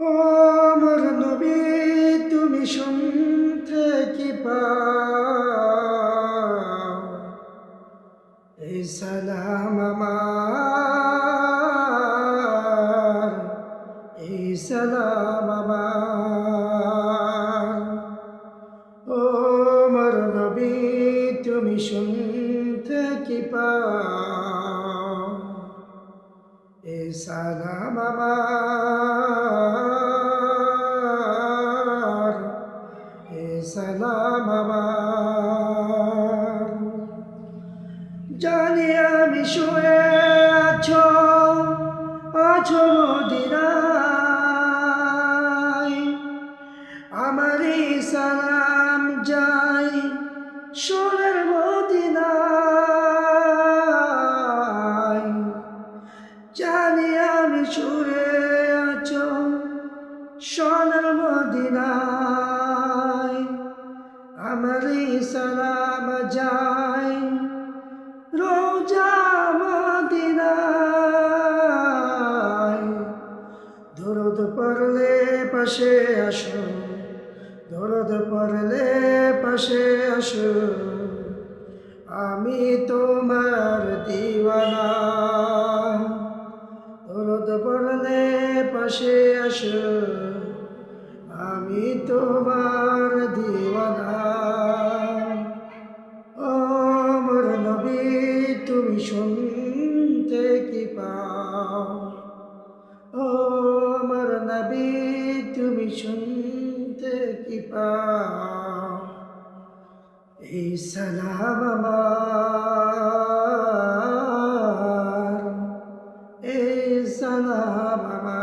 আমার নবী, তুমি শুনতে কি এই সালাম আমার, এই সালাম আমার। ও আমার নবী, তুমি শুনতে কি পাও? এ সালাম আমার। সালাম আমার। জানি আমি শুয়ে আছো আছো মদিনায়। আমার এই সালাম যাই সোনার মদিনায়। জানি আমি সুরে আছো সোনার মদিনায়। আমার সালাম যাই। রোজা মদিনায়। দরদ পড়লে পাশে আসো, দরদ পড়লে পাশে আসো। আমি তোমার দিওয়ানা। দরদ পড়লে পাশে আসো, আমি তোমার শুনতে কি পাও? ও আমার নবী, তুমি শুনতে কি পাও? এই সালাম আমার, এই সালাম আমার।